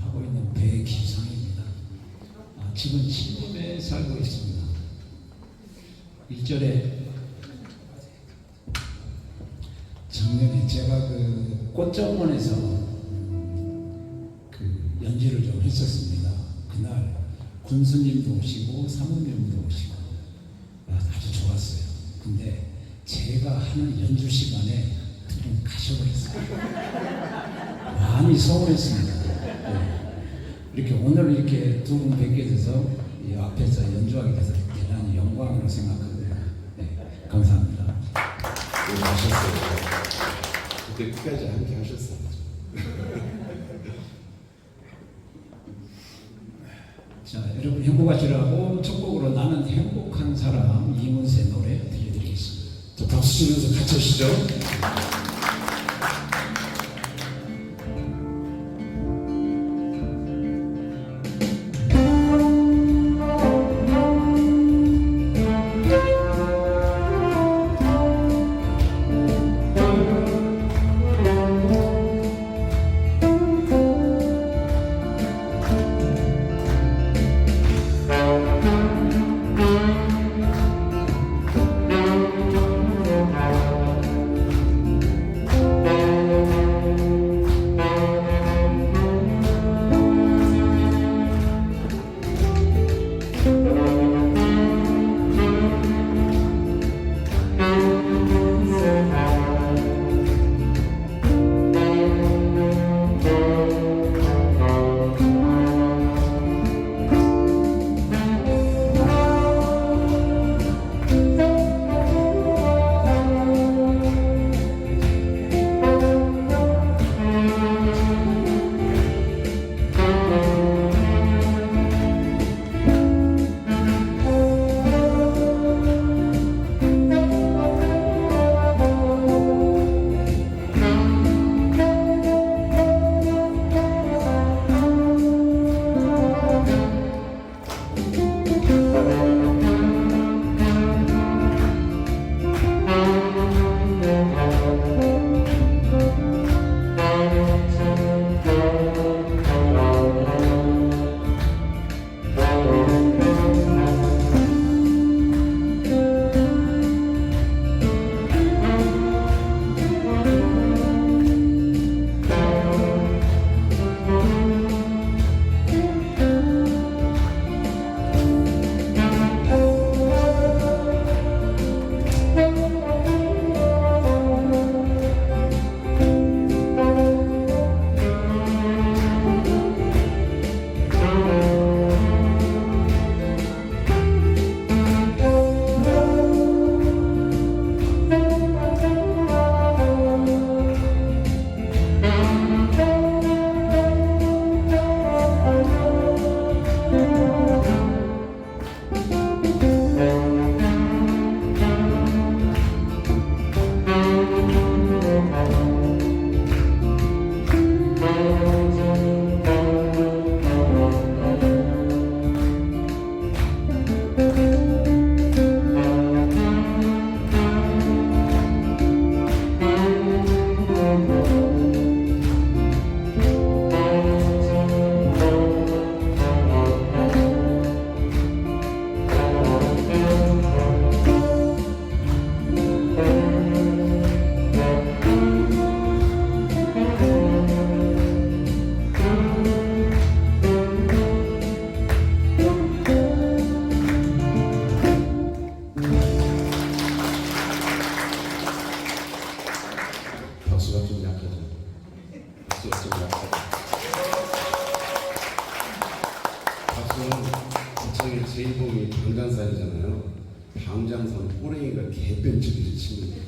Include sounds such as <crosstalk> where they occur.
하고 있는 배기상입니다. 아, 지금 신림에 살고 있습니다. 1절에 작년에 제가 그 꽃정원에서 그 연주를 좀 했었습니다. 그날 군수님도 오시고 사모님도 오시고 아, 아주 좋았어요. 근데 제가 하는 연주 시간에 두 분 가셔버렸어요. 많이 서운했습니다. 네. 이렇게 오늘 이렇게 두 분 뵙게 돼서 이 앞에서 연주하게 돼서 대단히 영광으로 생각합니다. 네, 감사합니다. 네, 하셨어요. 그때 끝까지 함께 하셨어요. <laughs> 자, 여러분 행복하시라고 첫 곡으로 나는 행복한 사람 이문세 노래 들려드리겠습니다. 자, 박수 치면서 같이 하시죠. 고창의 제2봉이 방장살이잖아요. 방장선 호랭이가 개변치기를 칩니다.